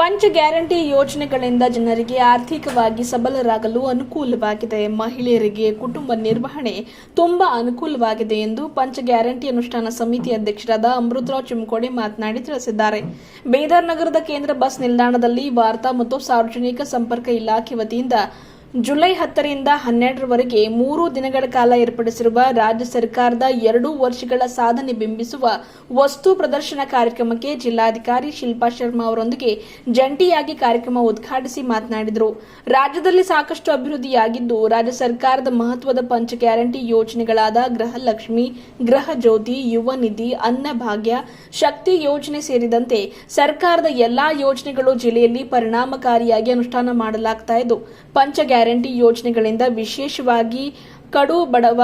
ಪಂಚ ಗ್ಯಾರಂಟಿ ಯೋಜನೆಗಳಿಂದ ಜನರಿಗೆ ಆರ್ಥಿಕವಾಗಿ ಸಬಲರಾಗಲು ಅನುಕೂಲವಾಗಿದೆ. ಮಹಿಳೆಯರಿಗೆ ಕುಟುಂಬ ನಿರ್ವಹಣೆ ತುಂಬಾ ಅನುಕೂಲವಾಗಿದೆ ಎಂದು ಪಂಚ ಗ್ಯಾರಂಟಿ ಅನುಷ್ಠಾನ ಸಮಿತಿ ಅಧ್ಯಕ್ಷರಾದ ಅಮೃತರಾವ್ ಚಿಮಕೋಡಿ ಮಾತನಾಡಿ ತಿಳಿಸಿದ್ದಾರೆ. ಬೀದರ್ ನಗರದ ಕೇಂದ್ರ ಬಸ್ ನಿಲ್ದಾಣದಲ್ಲಿ ವಾರ್ತಾ ಮತ್ತು ಸಾರ್ವಜನಿಕ ಸಂಪರ್ಕ ಇಲಾಖೆ ವತಿಯಿಂದ ಜುಲೈ ಹತ್ತರಿಂದ ಹನ್ನೆರಡರವರೆಗೆ ಮೂರು ದಿನಗಳ ಕಾಲ ಏರ್ಪಡಿಸಿರುವ ರಾಜ್ಯ ಸರ್ಕಾರದ ಎರಡು ವರ್ಷಗಳ ಸಾಧನೆ ಬಿಂಬಿಸುವ ವಸ್ತು ಪ್ರದರ್ಶನ ಕಾರ್ಯಕ್ರಮಕ್ಕೆ ಜಿಲ್ಲಾಧಿಕಾರಿ ಶಿಲ್ಪಾ ಶರ್ಮಾ ಅವರೊಂದಿಗೆ ಜಂಟಿಯಾಗಿ ಕಾರ್ಯಕ್ರಮ ಉದ್ಘಾಟಿಸಿ ಮಾತನಾಡಿದರು. ರಾಜ್ಯದಲ್ಲಿ ಸಾಕಷ್ಟು ಅಭಿವೃದ್ಧಿಯಾಗಿದ್ದು, ರಾಜ್ಯ ಸರ್ಕಾರದ ಮಹತ್ವದ ಪಂಚ ಗ್ಯಾರಂಟಿ ಯೋಜನೆಗಳಾದ ಗೃಹಲಕ್ಷ್ಮಿ, ಗೃಹ ಜ್ಯೋತಿ, ಯುವ ನಿಧಿ ಅನ್ನಭಾಗ್ಯ ಶಕ್ತಿ ಯೋಜನೆ ಸೇರಿದಂತೆ ಸರ್ಕಾರದ ಎಲ್ಲಾ ಯೋಜನೆಗಳು ಜಿಲ್ಲೆಯಲ್ಲಿ ಪರಿಣಾಮಕಾರಿಯಾಗಿ ಅನುಷ್ಠಾನ ಮಾಡಲಾಗ್ತಾ ಇದ್ದು, ಪಂಚ ಗ್ಯಾರಂಟಿ ಯೋಜನೆಗಳಿಂದ ವಿಶೇಷವಾಗಿ ಕಡು ಬಡವ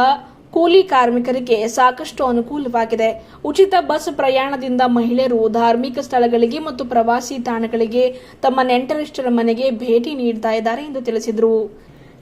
ಕೂಲಿ ಕಾರ್ಮಿಕರಿಗೆ ಸಾಕಷ್ಟು ಅನುಕೂಲವಾಗಿದೆ. ಉಚಿತ ಬಸ್ ಪ್ರಯಾಣದಿಂದ ಮಹಿಳೆಯರು ಧಾರ್ಮಿಕ ಸ್ಥಳಗಳಿಗೆ ಮತ್ತು ಪ್ರವಾಸಿ ತಾಣಗಳಿಗೆ ತಮ್ಮ ನೆಂಟರಿಷ್ಟರ ಮನೆಗೆ ಭೇಟಿ ನೀಡ್ತಾ ಇದ್ದಾರೆ ಎಂದು ತಿಳಿಸಿದರು.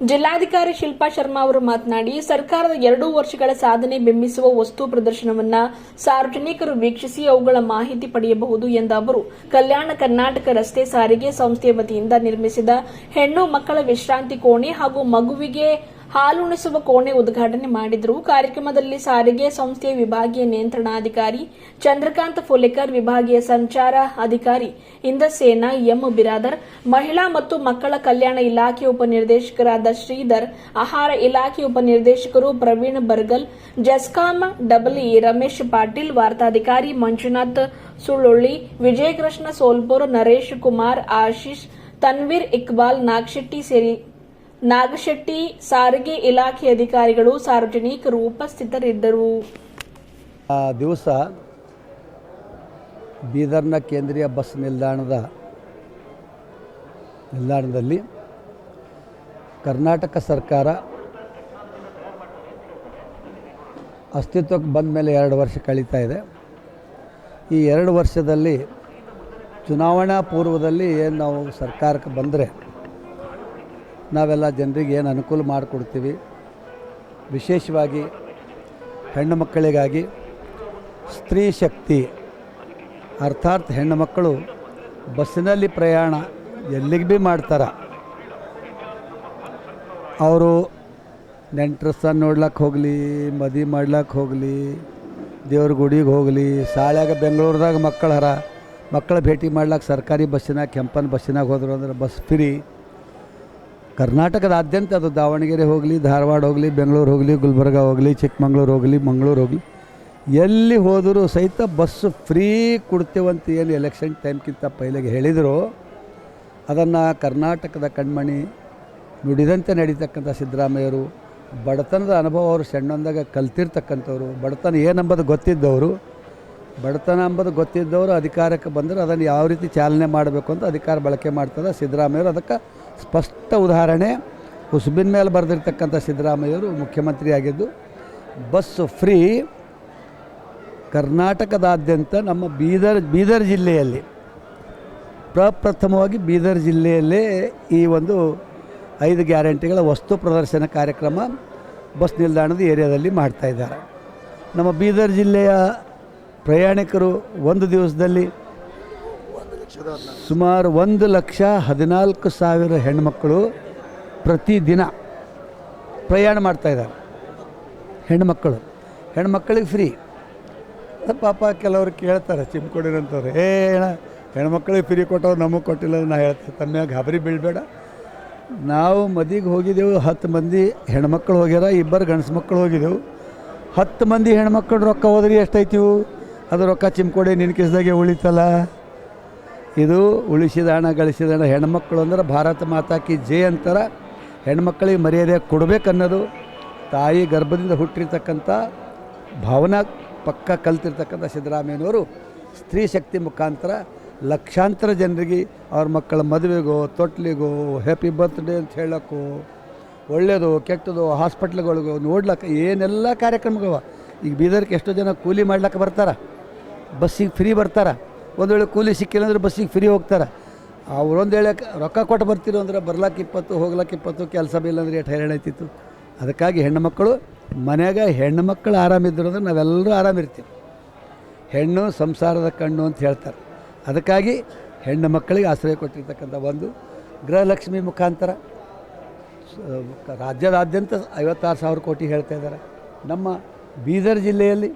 ಜಿಲ್ಲಾಧಿಕಾರಿ ಶಿಲ್ಪಾ ಶರ್ಮಾ ಅವರು ಮಾತನಾಡಿ, ಸರ್ಕಾರದ ಎರಡು ವರ್ಷಗಳ ಸಾಧನೆ ಬಿಂಬಿಸುವ ವಸ್ತು ಪ್ರದರ್ಶನವನ್ನ ಸಾರ್ವಜನಿಕರು ವೀಕ್ಷಿಸಿ ಅವುಗಳ ಮಾಹಿತಿ ಪಡೆಯಬಹುದು ಎಂದ ಅವರು, ಕಲ್ಯಾಣ ಕರ್ನಾಟಕ ರಸ್ತೆ ಸಾರಿಗೆ ಸಂಸ್ಥೆಯ ವತಿಯಿಂದ ನಿರ್ಮಿಸಿದ ಹೆಣ್ಣು ಮಕ್ಕಳ ವಿಶ್ರಾಂತಿ ಕೋಣೆ ಹಾಗೂ ಮಗುವಿಗೆ ಹಾಲುಣಿಸುವ ಕೋಣೆ ಉದ್ಘಾಟನೆ ಮಾಡಿದರು. ಕಾರ್ಯಕ್ರಮದಲ್ಲಿ ಸಾರಿಗೆ ಸಂಸ್ಥೆಯ ವಿಭಾಗೀಯ ನಿಯಂತ್ರಣಾಧಿಕಾರಿ, ಚಂದ್ರಕಾಂತ್ ಫುಲೇಕರ್, ವಿಭಾಗೀಯ ಸಂಚಾರ ಅಧಿಕಾರಿ ಇಂದಸೇನ ಎಂ ಬಿರಾದರ್, ಮಹಿಳಾ ಮತ್ತು ಮಕ್ಕಳ ಕಲ್ಯಾಣ ಇಲಾಖೆ ಉಪನಿರ್ದೇಶಕರಾದ ಶ್ರೀಧರ್, ಆಹಾರ ಇಲಾಖೆ ಉಪನಿರ್ದೇಶಕರು ಪ್ರವೀಣ್ ಬರ್ಗಲ್ ಜಸ್ಕಾಂ ಡಬ್ಲ್ಇ ರಮೇಶ್ ಪಾಟೀಲ್, ವಾರ್ತಾಧಿಕಾರಿ ಮಂಜುನಾಥ್ ಸುಳ್ಳುಳ್ಳಿ, ವಿಜಯಕೃಷ್ಣ ಸೋಲ್ಪುರ್, ನರೇಶ್ ಕುಮಾರ್ ಆಶೀಶ್ ತನ್ವೀರ್ ಇಕ್ಬಾಲ್, ನಾಗಶೆಟ್ಟಿ ಸೇರಿ ನಾಗಶೆಟ್ಟಿ ಸಾರಿಗೆ ಇಲಾಖೆ ಅಧಿಕಾರಿಗಳು ಸಾರ್ವಜನಿಕರು ಉಪಸ್ಥಿತರಿದ್ದರು. ಆ ದಿವಸ ಬೀದರ್ನ ಕೇಂದ್ರೀಯ ಬಸ್ ನಿಲ್ದಾಣದ ನಿಲ್ದಾಣದಲ್ಲಿ ಕರ್ನಾಟಕ ಸರ್ಕಾರ ಅಸ್ತಿತ್ವಕ್ಕೆ ಬಂದ ಮೇಲೆ ಎರಡು ವರ್ಷ ಕಳೀತಾ ಇದೆ. ಈ ಎರಡು ವರ್ಷದಲ್ಲಿ ಚುನಾವಣಾ ಪೂರ್ವದಲ್ಲಿ ಏನು ನಾವು ಸರ್ಕಾರಕ್ಕೆ ಬಂದರೆ ನಾವೆಲ್ಲ ಜನರಿಗೆ ಏನು ಅನುಕೂಲ ಮಾಡಿಕೊಡ್ತೀವಿ. ವಿಶೇಷವಾಗಿ ಹೆಣ್ಣು ಮಕ್ಕಳಿಗಾಗಿ ಸ್ತ್ರೀ ಶಕ್ತಿ, ಅರ್ಥಾತ್ ಹೆಣ್ಣು ಮಕ್ಕಳು ಬಸ್ಸಿನಲ್ಲಿ ಪ್ರಯಾಣ ಎಲ್ಲಿಗೆ ಭೀ ಮಾಡ್ತಾರೆ. ಅವರು ನೆಂಟ್ರಸ್ಥ ನೋಡ್ಲಿಕ್ಕೆ ಹೋಗಲಿ ಮದುವೆ ಮಾಡ್ಲಕ್ಕೆ ಹೋಗಲಿ, ದೇವ್ರ ಗುಡಿಗೆ ಹೋಗಲಿ, ಸಾಳ್ಯಾಗ ಬೆಂಗಳೂರದಾಗ ಮಕ್ಕಳು ಹರ, ಮಕ್ಕಳ ಭೇಟಿ ಮಾಡ್ಲಿಕ್ಕೆ ಸರ್ಕಾರಿ ಬಸ್ಸಿನಾಗ, ಕೆಂಪನ ಬಸ್ಸಿನಾಗ ಹೋದ್ರು ಅಂದ್ರೆ ಬಸ್ ಫ್ರೀ. ಕರ್ನಾಟಕದಾದ್ಯಂತ ಅದು ದಾವಣಗೆರೆ ಹೋಗಲಿ, ಧಾರವಾಡ ಹೋಗಲಿ, ಬೆಂಗಳೂರು ಹೋಗಲಿ, ಗುಲ್ಬರ್ಗ ಹೋಗಲಿ, ಚಿಕ್ಕಮಂಗ್ಳೂರು ಹೋಗಲಿ, ಮಂಗಳೂರು ಹೋಗಲಿ. ಎಲ್ಲಿ ಹೋದರೂ ಸಹಿತ ಬಸ್ಸು ಫ್ರೀ ಕೊಡ್ತೇವಂತ ಏನು ಎಲೆಕ್ಷನ್ ಟೈಮ್ಗಿಂತ ಪೈಲೆಗೆ ಹೇಳಿದರು. ಅದನ್ನು ಕರ್ನಾಟಕದ ಕಣ್ಮಣಿ ನುಡಿದಂತೆ ನಡೀತಕ್ಕಂಥ ಸಿದ್ದರಾಮಯ್ಯರು, ಬಡತನದ ಅನುಭವ ಅವರು ಸಣ್ಣೊಂದಾಗ ಕಲ್ತಿರ್ತಕ್ಕಂಥವ್ರು, ಬಡತನ ಏನಂಬುದು ಗೊತ್ತಿದ್ದವರು, ಬಡತನ ಎಂಬುದು ಗೊತ್ತಿದ್ದವರು, ಅಧಿಕಾರಕ್ಕೆ ಬಂದರೆ ಅದನ್ನು ಯಾವ ರೀತಿ ಚಾಲನೆ ಮಾಡಬೇಕು ಅಂತ ಅಧಿಕಾರ ಬಳಕೆ ಮಾಡ್ತಾರೆ ಸಿದ್ದರಾಮಯ್ಯರು. ಅದಕ್ಕೆ ಸ್ಪಷ್ಟ ಉದಾಹರಣೆ, ಹುಸುಬಿನ ಮೇಲೆ ಬರೆದಿರ್ತಕ್ಕಂಥ ಸಿದ್ದರಾಮಯ್ಯವರು ಮುಖ್ಯಮಂತ್ರಿಯಾಗಿದ್ದು, ಬಸ್ ಫ್ರೀ ಕರ್ನಾಟಕದಾದ್ಯಂತ ನಮ್ಮ ಬೀದರ್ ಬೀದರ್ ಜಿಲ್ಲೆಯಲ್ಲಿ, ಪ್ರಪ್ರಥಮವಾಗಿ ಬೀದರ್ ಜಿಲ್ಲೆಯಲ್ಲೇ ಈ ಒಂದು ಐದು ಗ್ಯಾರಂಟಿಗಳ ವಸ್ತು ಪ್ರದರ್ಶನ ಕಾರ್ಯಕ್ರಮ ಬಸ್ ನಿಲ್ದಾಣದ ಏರಿಯಾದಲ್ಲಿ ಮಾಡ್ತಾ ಇದ್ದಾರೆ. ನಮ್ಮ ಬೀದರ್ ಜಿಲ್ಲೆಯ ಪ್ರಯಾಣಿಕರು ಒಂದು ದಿವಸದಲ್ಲಿ ಸುಮಾರು ಒಂದು ಲಕ್ಷ ಹದಿನಾಲ್ಕು ಸಾವಿರ ಹೆಣ್ಮಕ್ಕಳು ಪ್ರತಿದಿನ ಪ್ರಯಾಣ ಮಾಡ್ತಾಯಿದ್ದಾರೆ ಹೆಣ್ಮಕ್ಕಳು ಹೆಣ್ಮಕ್ಕಳಿಗೆ ಫ್ರೀ ಪಾಪ ಕೆಲವರು ಕೇಳ್ತಾರೆ ಚಿಮ್ಕೊಡಿರಂತವ್ರು ಏ ಹೆಣ್ಮಕ್ಳಿಗೆ ಫ್ರೀ ಕೊಟ್ಟವ್ರು ನಮಗೆ ಕೊಟ್ಟಿಲ್ಲ ನಾನು ಹೇಳ್ತೀನಿ. ತಮ್ಮ ಗಾಬರಿ ಬೀಳಬೇಡ. ನಾವು ಮದಿಗೆ ಹೋಗಿದ್ದೆವು ಹತ್ತು ಮಂದಿ ಹೆಣ್ಮಕ್ಳು ಹೋಗ್ಯಾರ, ಇಬ್ಬರು ಗಂಡ್ಸು ಮಕ್ಕಳು ಹೋಗಿದ್ದೆವು. ಹತ್ತು ಮಂದಿ ಹೆಣ್ಮಕ್ಳು ರೊಕ್ಕ ಹೋದ್ರಿ ಎಷ್ಟೈತಿವು? ಅದು ರೊಕ್ಕ ಚಿಮ್ಕೊಡಿ ನಿನ್ನ ಕಿಸ್ದಾಗೆ ಉಳಿತಲ್ಲ. ಇದು ಉಳಿಸಿದ ಹಣ, ಗಳಿಸಿದ ಹಣ, ಹೆಣ್ಮಕ್ಳು ಅಂದ್ರೆ ಭಾರತ ಮಾತಾಕಿ ಅಂತಾರೆ ಅಂತಾರ. ಹೆಣ್ಮಕ್ಳಿಗೆ ಮರ್ಯಾದೆ ಕೊಡಬೇಕನ್ನೋದು, ತಾಯಿ ಗರ್ಭದಿಂದ ಹುಟ್ಟಿರ್ತಕ್ಕಂಥ ಭಾವನಾ ಪಕ್ಕ ಕಲ್ತಿರ್ತಕ್ಕಂಥ ಸಿದ್ದರಾಮಯ್ಯನವರು ಸ್ತ್ರೀ ಶಕ್ತಿ ಮುಖಾಂತರ ಲಕ್ಷಾಂತರ ಜನರಿಗೆ ಅವ್ರ ಮಕ್ಕಳ ಮದುವೆಗೋ, ತೊಟ್ಲಿಗೋ ಹ್ಯಾಪಿ ಬರ್ತ್ಡೇ ಅಂತ ಹೇಳೋಕ್ಕೋ ಒಳ್ಳೆಯದು ಕೆಟ್ಟದು, ಹಾಸ್ಪಿಟ್ಲ್ಗಳಿಗೋ ನೋಡ್ಲಕ್ಕ ಏನೆಲ್ಲ ಕಾರ್ಯಕ್ರಮಗಳವ. ಈಗ ಬೀದರ್ಗೆ ಎಷ್ಟೋ ಜನ ಕೂಲಿ ಮಾಡ್ಲಿಕ್ಕೆ ಬರ್ತಾರೆ, ಬಸ್ಸಿಗೆ ಫ್ರೀ ಬರ್ತಾರೆ. ಒಂದು ವೇಳೆ ಕೂಲಿ ಸಿಕ್ಕಿಲ್ಲ ಅಂದ್ರೆ ಬಸ್ಸಿಗೆ ಫ್ರೀ ಹೋಗ್ತಾರೆ. ಅವ್ರೊಂದು ವೇಳೆ ರೊಕ್ಕ ಕೊಟ್ಟು ಬರ್ತಿರೋ ಅಂದ್ರೆ ಬರ್ಲಾಕ್ಕೆ ಇಪ್ಪತ್ತು ಹೋಗ್ಲಕ್ಕೆ ಇಪ್ಪತ್ತು ಕೆಲಸ ಬಿ ಅಂದ್ರೆ ಎಷ್ಟು ಹೈರಾಣ ಆಯ್ತಿತ್ತು. ಅದಕ್ಕಾಗಿ ಹೆಣ್ಣು ಮಕ್ಕಳು, ಮನ್ಯಾಗ ಹೆಣ್ಣು ಮಕ್ಕಳು ಆರಾಮಿದ್ರು ಅಂದ್ರೆ ನಾವೆಲ್ಲರೂ ಆರಾಮಿರ್ತೀವಿ ಹೆಣ್ಣು ಸಂಸಾರದ ಕಣ್ಣು ಅಂತ ಹೇಳ್ತಾರೆ. ಅದಕ್ಕಾಗಿ ಹೆಣ್ಣು ಮಕ್ಕಳಿಗೆ ಆಶ್ರಯ ಕೊಟ್ಟಿರ್ತಕ್ಕಂಥ ಒಂದು ಗೃಹಲಕ್ಷ್ಮಿ ಮುಖಾಂತರ, ರಾಜ್ಯದಾದ್ಯಂತ ಐವತ್ತಾರು ಸಾವಿರ ಕೋಟಿ ಹೇಳ್ತಾ ಇದ್ದಾರೆ. ನಮ್ಮ ಬೀದರ್ ಜಿಲ್ಲೆಯಲ್ಲಿ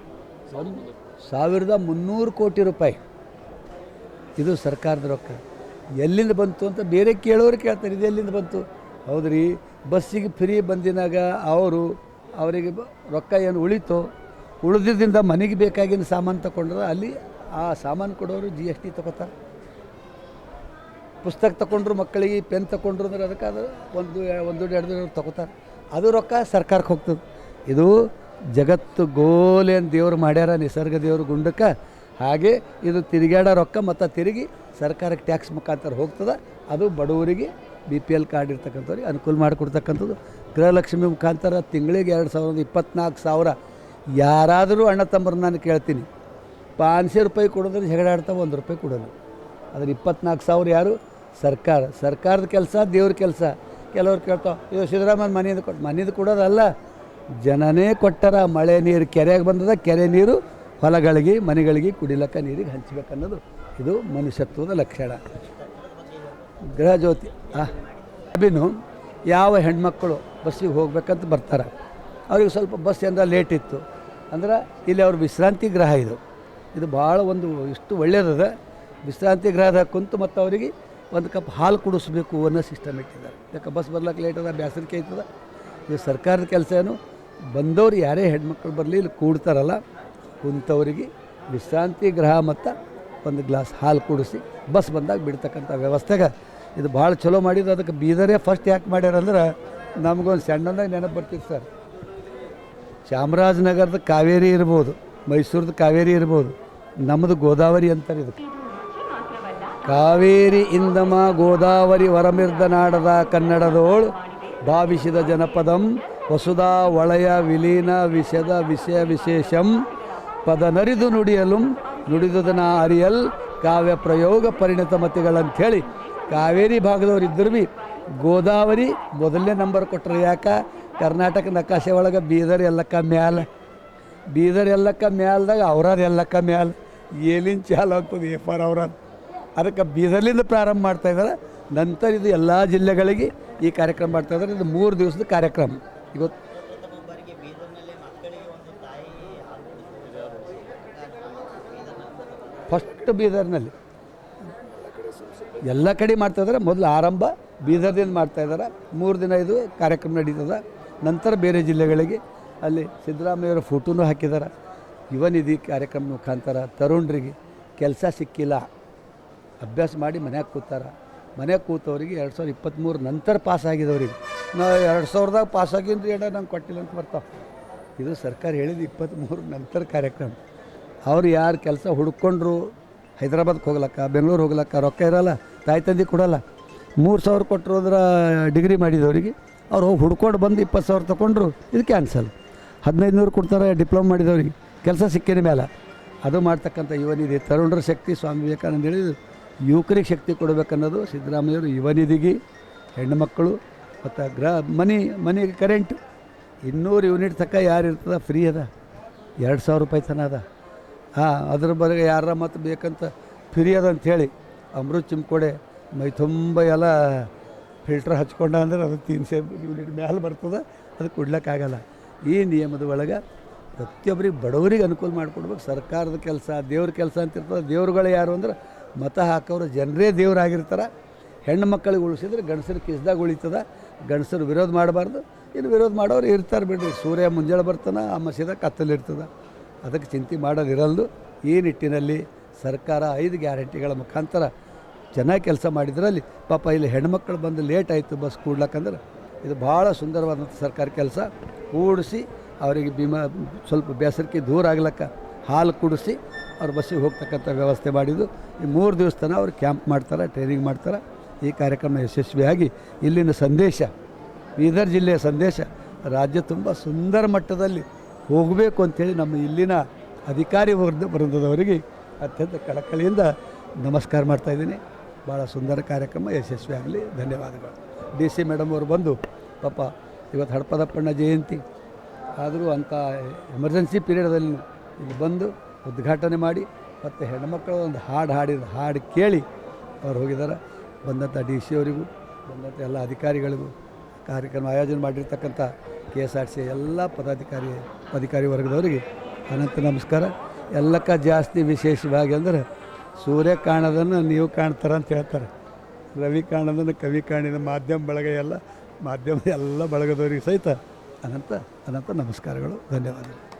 ಸಾವಿರದ ಮುನ್ನೂರು ಕೋಟಿ ರೂಪಾಯಿ ಇದು ಸರ್ಕಾರದ ರೊಕ್ಕ. ಎಲ್ಲಿಂದ ಬಂತು ಅಂತ ಬೇರೆ ಕೇಳೋರು ಕೇಳ್ತಾರೆ, ಇದು ಎಲ್ಲಿಂದ ಬಂತು? ಹೌದ್ರಿ, ಬಸ್ಸಿಗೆ ಫ್ರೀ ಬಂದಿನಾಗ ಅವರು, ಅವರಿಗೆ ರೊಕ್ಕ ಏನು ಉಳಿತೋ ಉಳಿದಿದ್ದರಿಂದ ಮನೆಗೆ ಬೇಕಾಗಿನ ಸಾಮಾನು ತಗೊಂಡ್ರೆ ಅಲ್ಲಿ ಆ ಸಾಮಾನು ಕೊಡೋರು ಜಿ ಎಸ್ ಟಿ ತಗೋತಾರೆ. ಪುಸ್ತಕ ತಗೊಂಡ್ರು ಮಕ್ಕಳಿಗೆ ಪೆನ್ ತಗೊಂಡ್ರು ಅಂದ್ರೆ ಅದಕ್ಕೆ ಅದು ಒಂದು ಒಂದು ಎರಡು ದಿನ ತಗೋತಾರೆ. ಅದು ರೊಕ್ಕ ಸರ್ಕಾರಕ್ಕೆ ಹೋಗ್ತದೆ. ಇದು ಜಗತ್ತು ಗೋಲೆ ಅಂತ ದೇವ್ರು ಮಾಡ್ಯಾರ, ನಿಸರ್ಗ ದೇವ್ರ ಗುಂಡಕ್ಕೆ ಹಾಗೆ ಇದು ತಿರುಗಾಡೋ ರೊಕ್ಕ ಮತ್ತು ತಿರುಗಿ ಸರ್ಕಾರಕ್ಕೆ ಟ್ಯಾಕ್ಸ್ ಮುಖಾಂತರ ಹೋಗ್ತದೆ. ಅದು ಬಡವರಿಗೆ ಬಿ ಪಿ ಎಲ್ ಕಾರ್ಡ್ ಇರ್ತಕ್ಕಂಥವ್ರಿಗೆ ಅನುಕೂಲ ಮಾಡಿಕೊಡ್ತಕ್ಕಂಥದ್ದು. ಗೃಹಲಕ್ಷ್ಮಿ ಮುಖಾಂತರ ತಿಂಗಳಿಗೆ ಎರಡು ಸಾವಿರದ ಇಪ್ಪತ್ನಾಲ್ಕು ಸಾವಿರ. ಯಾರಾದರೂ ಅಣ್ಣ ತಮ್ಮರು ನಾನು ಕೇಳ್ತೀನಿ. ಪಾನ್ಸೆ ರೂಪಾಯಿ ಕೊಡೋದ್ರೆ ಜಗಳ ಆಡ್ತಾವೆ ಒಂದು ರೂಪಾಯಿ ಕೊಡೋದು ಅದ್ರ ಇಪ್ಪತ್ನಾಲ್ಕು ಸಾವಿರ ಯಾರು? ಸರ್ಕಾರ. ಸರ್ಕಾರದ ಕೆಲಸ, ದೇವ್ರ ಕೆಲಸ. ಕೆಲವ್ರು ಕೇಳ್ತಾವೆ ಇದು ಸಿದ್ದರಾಮಯ್ಯ ಮನೆಯಿಂದ ಕೊಟ್ಟು ಮನೆಯಿಂದ ಕೊಡೋದಲ್ಲ. ಜನನೇ ಕೊಟ್ಟಾರ ಮಳೆ ನೀರು ಕೆರೆಗೆ ಬಂದದ, ಕೆರೆ ನೀರು ಹೊಲಗಳಿಗೆ, ಮನೆಗಳಿಗೆ ಕುಡಿಲಕ್ಕ ನೀರಿಗೆ ಹಂಚಬೇಕನ್ನೋದು ಇದು ಮನುಷ್ಯತ್ವದ ಲಕ್ಷಣ. ಗೃಹ ಜ್ಯೋತಿ ಅಭಿನು ಯಾವ ಹೆಣ್ಮಕ್ಕಳು ಬಸ್ಸಿಗೆ ಹೋಗ್ಬೇಕಂತ ಬರ್ತಾರೆ. ಅವ್ರಿಗೆ ಸ್ವಲ್ಪ ಬಸ್ ಏನಾರ ಲೇಟ್ ಇತ್ತು. ಅಂದ್ರೆ ಇಲ್ಲಿ ಅವ್ರ ವಿಶ್ರಾಂತಿ ಗ್ರಹ ಇದು. ಇದು ಭಾಳ ಒಂದು ಇಷ್ಟು ಒಳ್ಳೆಯದದ ವಿಶ್ರಾಂತಿ ಗ್ರಹದ ಕುಂತು ಮತ್ತು ಅವರಿಗೆ ಒಂದು ಕಪ್ ಹಾಲು ಕುಡಿಸ್ಬೇಕು ಅನ್ನೋ ಸಿಸ್ಟಮ್ ಇಟ್ಟಿದ್ದಾರೆ. ಯಾಕೆ ಬಸ್ ಬರ್ಲಿಕ್ಕೆ ಲೇಟ್ ಅದ, ಬ್ಯಾಸರಿಕೆ ಆಯ್ತದ. ಇದು ಸರ್ಕಾರದ ಕೆಲಸ ಏನು ಬಂದವ್ರು ಯಾರೇ ಹೆಣ್ಮಕ್ಳು ಬರಲಿ ಇಲ್ಲಿ ಕೂಡ್ತಾರಲ್ಲ. ಕುಂತವರಿಗೆ ವಿಶ್ರಾಂತಿ ಗೃಹ ಮತ್ತು ಒಂದು ಗ್ಲಾಸ್ ಹಾಲು ಕುಡಿಸಿ ಬಸ್ ಬಂದಾಗ ಬಿಡ್ತಕ್ಕಂಥ ವ್ಯವಸ್ಥೆಗೆ ಇದು ಭಾಳ ಚಲೋ ಮಾಡಿದ್ದು ಅದಕ್ಕೆ ಬೀದರೇ ಫಸ್ಟ್ ಯಾಕೆ ಮಾಡ್ಯಾರಂದ್ರೆ ನಮಗೊಂದು ಸಣ್ಣದಾಗ ನೆನಪು ಬರ್ತಿತ್ತು ಸರ್ ಚಾಮರಾಜನಗರದ ಕಾವೇರಿ ಇರ್ಬೋದು, ಮೈಸೂರದ ಕಾವೇರಿ ಇರ್ಬೋದು ನಮ್ಮದು ಗೋದಾವರಿ ಅಂತಾರೆ ಇದಕ್ಕೆ. ಕಾವೇರಿ ಇಂದಮ ಗೋದಾವರಿ ವರಮಿರ್ದನಾಡದ ಕನ್ನಡದೋಳು ಭಾವಿಸಿದ ಜನಪದಂ ವಸುಧಾ ವಳಯ ವಿಲೀನ ವಿಷದ ವಿಷಯ ವಿಶೇಷಂ ಪದನರಿದು ನುಡಿಯಲು ನುಡಿದುದನ ಅರಿಯಲ್, ಕಾವ್ಯ ಪ್ರಯೋಗ ಪರಿಣಿತ ಮತಿಗಳಂಥೇಳಿ ಕಾವೇರಿ ಭಾಗದವ್ರು ಇದ್ದರೂ ಭೀ ಗೋದಾವರಿ ಮೊದಲನೇ ನಂಬರ್ ಕೊಟ್ಟರು ಯಾಕೆ? ಕರ್ನಾಟಕ ನಕಾಶೆ ಒಳಗೆ ಬೀದರ್ ಎಲ್ಲಕ್ಕ ಮ್ಯಾಲ. ಬೀದರ್ ಎಲ್ಲಕ್ಕ ಮ್ಯಾಲ್ದಾಗ ಅವ್ರಾದ ಎಲ್ಲಕ್ಕ ಮ್ಯಾಲ. ಏಲಿನ ಚಾಲು ಆಗ್ತದೆ ಫಾರ್ ಅವ್ರಾದ ಅದಕ್ಕೆ ಬೀದರ್ಲಿಂದ ಪ್ರಾರಂಭ ಮಾಡ್ತಾ ಇದ್ದಾರೆ ನಂತರ ಇದು ಎಲ್ಲ ಜಿಲ್ಲೆಗಳಿಗೆ ಈ ಕಾರ್ಯಕ್ರಮ ಮಾಡ್ತಾ ಇದ್ದಾರೆ ಇದು ಮೂರು ದಿವಸದ ಕಾರ್ಯಕ್ರಮ. ಇವತ್ತು ಫಸ್ಟ್ ಬೀದರ್ನಲ್ಲಿ. ಎಲ್ಲ ಕಡೆ ಮಾಡ್ತಾ ಇದ್ದಾರೆ. ಮೊದಲು ಆರಂಭ, ಬೀದರ್ದಿಂದ ಮಾಡ್ತಾ ಇದ್ದಾರೆ. ಮೂರು ದಿನ ಇದು ಕಾರ್ಯಕ್ರಮ ನಡೀತದೆ. ನಂತರ ಬೇರೆ ಜಿಲ್ಲೆಗಳಿಗೆ ಅಲ್ಲಿ ಸಿದ್ದರಾಮಯ್ಯವರ ಫೋಟೋನು ಹಾಕಿದ್ದಾರೆ. ಯುವ ನಿಧಿ ಕಾರ್ಯಕ್ರಮ ಮುಖಾಂತರ ತರುಣರಿಗೆ ಕೆಲಸ ಸಿಕ್ಕಿಲ್ಲ. ಅಭ್ಯಾಸ ಮಾಡಿ ಮನ್ಯಾಗೆ ಕೂತಾರ. ಮನ್ಯಾಗ ಕೂತವ್ರಿಗೆ ಎರಡು ಸಾವಿರದ ಇಪ್ಪತ್ತ್ಮೂರು ನಂತರ ಪಾಸ್ ಆಗಿದವರಿಗೆ. ನಾವು ಎರಡು ಸಾವಿರದಾಗ ಆಗಿದ್ರೆ ಏಡ ನಂಗೆ ಕೊಟ್ಟಿಲ್ಲ ಅಂತ ಬರ್ತಾವೆ. ಇದು ಸರ್ಕಾರ ಹೇಳಿದ ಇಪ್ಪತ್ತ್ಮೂರು ನಂತರ ಕಾರ್ಯಕ್ರಮ. ಅವ್ರು ಯಾರು ಕೆಲಸ ಹುಡ್ಕೊಂಡ್ರು ಹೈದ್ರಾಬಾದ್ಗೆ ಹೋಗ್ಲಕ್ಕ, ಬೆಂಗಳೂರು ಹೋಗ್ಲಕ್ಕ, ರೊಕ್ಕ ಇರಲ್ಲ, ತಾಯಿ ತಂದೆ ಕೊಡಲ್ಲ. ಮೂರು ಸಾವಿರ ಕೊಟ್ಟರು ಅಂದ್ರೆ ಡಿಗ್ರಿ ಮಾಡಿದವರಿಗೆ. ಅವ್ರು ಹೋಗಿ ಹುಡ್ಕೊಂಡು ಬಂದು ಇಪ್ಪತ್ತು ಸಾವಿರ ತೊಗೊಂಡ್ರು ಇದು ಕ್ಯಾನ್ಸಲ್. ಹದಿನೈದು ನೂರು ಕೊಡ್ತಾರೆ, ಡಿಪ್ಲೊಮಾ ಮಾಡಿದವ್ರಿಗೆ. ಕೆಲಸ ಸಿಕ್ಕಿನ ಮೇಲೆ ಅದು ಮಾಡ್ತಕ್ಕಂಥ ಯುವನಿಧಿ ತರುಣರ ಶಕ್ತಿ ಸ್ವಾಮಿ ವಿವೇಕಾನಂದ ಹೇಳಿದ್ರು. ಯುವಕರಿಗೆ ಶಕ್ತಿ ಕೊಡಬೇಕನ್ನೋದು ಸಿದ್ದರಾಮಯ್ಯವರು ಯುವನಿಧಿಗೆ ಹೆಣ್ಣು ಮಕ್ಕಳು, ಮತ್ತು ಗ್ರ, ಮನಿ, ಮನೆಗೆ ಕರೆಂಟ್ ಇನ್ನೂರು ಯೂನಿಟ್ ತಕ್ಕ ಯಾರು ಇರ್ತದ ಫ್ರೀ ಅದ. ಎರಡು ಸಾವಿರ ರೂಪಾಯಿ ತನ ಅದ. ಹಾಂ, ಅದ್ರ ಬಗ್ಗೆ ಯಾರ ಮತ್ತು ಬೇಕಂತ ಫ್ರೀ ಅದ ಅಮೃತ ಚಿಮ್ಕೋಡೆ ಮೈ ತುಂಬ ಎಲ್ಲ ಫಿಲ್ಟರ್ ಹಚ್ಕೊಂಡ ಅಂದ್ರೆ ಅದು ತಿನ್ಸೇ ಯೂನಿಟ್ ಮ್ಯಾಲೆ ಬರ್ತದೆ, ಅದು ಕೊಡ್ಲಿಕ್ಕಾಗಲ್ಲ ಈ ನಿಯಮದ ಒಳಗೆ ಪ್ರತಿಯೊಬ್ಬರಿಗೆ ಬಡವರಿಗೆ ಅನುಕೂಲ ಮಾಡಿಕೊಡ್ಬೇಕು. ಸರ್ಕಾರದ ಕೆಲಸ, ದೇವ್ರ ಕೆಲಸ ಅಂತ ಇರ್ತದೆ, ದೇವ್ರುಗಳು ಯಾರು ಅಂದ್ರೆ ಮತ ಹಾಕೋರು ಜನರೇ ದೇವರಾಗಿರ್ತಾರೆ ಹೆಣ್ಣು ಮಕ್ಕಳಿಗೆ ಉಳಿಸಿದ್ರೆ ಗಂಡಸರು ಕಿಸ್ದಾಗ ಉಳಿತದ, ಗಂಡಸರು ವಿರೋಧ ಮಾಡಬಾರ್ದು. ಇನ್ನು ವಿರೋಧ ಮಾಡೋರು ಇರ್ತಾರೆ ಬಿಡ್ರಿ. ಸೂರ್ಯ ಮುಂಜಾನೆ ಬರ್ತಾನೆ ಆ ಮಸೀದ ಕತ್ತಲಿರ್ತದೆ. ಅದಕ್ಕೆ ಚಿಂತೆ ಮಾಡೋದಿರಲ್ದು. ಈ ನಿಟ್ಟಿನಲ್ಲಿ ಸರ್ಕಾರ ಐದು ಗ್ಯಾರಂಟಿಗಳ ಮುಖಾಂತರ ಚೆನ್ನಾಗಿ ಕೆಲಸ ಮಾಡಿದ್ರಲ್ಲಿ ಪಾಪ ಇಲ್ಲಿ ಹೆಣ್ಮಕ್ಳು ಬಂದು ಲೇಟ್ ಆಯಿತು ಬಸ್ ಕೂಡ್ಲಕ್ಕಂದ್ರೆ ಇದು ಭಾಳ ಸುಂದರವಾದಂಥ ಸರ್ಕಾರ ಕೆಲಸ. ಕೂಡಿಸಿ ಅವರಿಗೆ ಬಿಮಾ ಸ್ವಲ್ಪ ಬೇಸರಕ್ಕೆ ದೂರ ಆಗ್ಲಕ್ಕ ಹಾಲು ಕುಡಿಸಿ ಅವ್ರು ಬಸ್ಸಿಗೆ ಹೋಗ್ತಕ್ಕಂಥ ವ್ಯವಸ್ಥೆ ಮಾಡಿದ್ದು. ಈ ಮೂರು ದಿವಸ ತನಕ ಅವ್ರು ಕ್ಯಾಂಪ್ ಮಾಡ್ತಾರೆ, ಟ್ರೈನಿಂಗ್ ಮಾಡ್ತಾರೆ. ಈ ಕಾರ್ಯಕ್ರಮ ಯಶಸ್ವಿಯಾಗಿ ಇಲ್ಲಿನ ಸಂದೇಶ, ಬೀದರ್ ಜಿಲ್ಲೆಯ ಸಂದೇಶ ರಾಜ್ಯ ತುಂಬ ಸುಂದರ ಮಟ್ಟದಲ್ಲಿ ಹೋಗಬೇಕು ಅಂಥೇಳಿ ನಮ್ಮ ಇಲ್ಲಿನ ಅಧಿಕಾರಿ ವರ್ಗ ವೃಂದದವರಿಗೆ ಅತ್ಯಂತ ಕಳಕಳಿಯಿಂದ ನಮಸ್ಕಾರ ಮಾಡ್ತಾಯಿದ್ದೀನಿ ಭಾಳ ಸುಂದರ ಕಾರ್ಯಕ್ರಮ ಯಶಸ್ವಿ ಆಗಲಿ ಧನ್ಯವಾದಗಳು. ಡಿ ಸಿ ಮೇಡಮ್ ಅವರು ಬಂದು, ಪಾಪ ಇವತ್ತು ಹಡಪದಪ್ಪಣ್ಣ ಜಯಂತಿ. ಆದರೂ ಅಂಥ ಎಮರ್ಜೆನ್ಸಿ ಪೀರಿಯಡಲ್ಲಿ ಇಲ್ಲಿ ಬಂದು ಉದ್ಘಾಟನೆ ಮಾಡಿ, ಮತ್ತು ಹೆಣ್ಮಕ್ಳು ಒಂದು ಹಾಡು ಹಾಡಿದ ಹಾಡು ಕೇಳಿ ಅವ್ರು ಹೋಗಿದ್ದಾರೆ. ಬಂದಂಥ ಡಿ ಸಿ ಅವರಿಗೂ, ಬಂದಂಥ ಎಲ್ಲ ಅಧಿಕಾರಿಗಳಿಗೂ ಕಾರ್ಯಕ್ರಮ ಆಯೋಜನೆ ಮಾಡಿರ್ತಕ್ಕಂಥ ಕೆ ಎಸ್ ಆರ್ ಸಿ ಎಲ್ಲ ಪದಾಧಿಕಾರಿ ಅಧಿಕಾರಿ ವರ್ಗದವರಿಗೆ ಅನಂತ ನಮಸ್ಕಾರ. ಎಲ್ಲಕ್ಕ ಜಾಸ್ತಿ ವಿಶೇಷವಾಗಿ ಅಂದ್ರೆ ಸೂರ್ಯ ಕಾಣೋದನ್ನು ನೀವು ಕಾಣ್ತಾರ ಅಂತ ಹೇಳ್ತಾರೆ. ರವಿ ಕಾಣೋದನ್ನು ಕವಿ ಕಾಣಿದ ಮಾಧ್ಯಮ ಬಳಗ ಎಲ್ಲ, ಮಾಧ್ಯಮ ಎಲ್ಲ ಬಳಗದವರಿಗೆ ಸಹಿತ ಅನಂತ ಅನಂತ ನಮಸ್ಕಾರಗಳು. ಧನ್ಯವಾದಗಳು.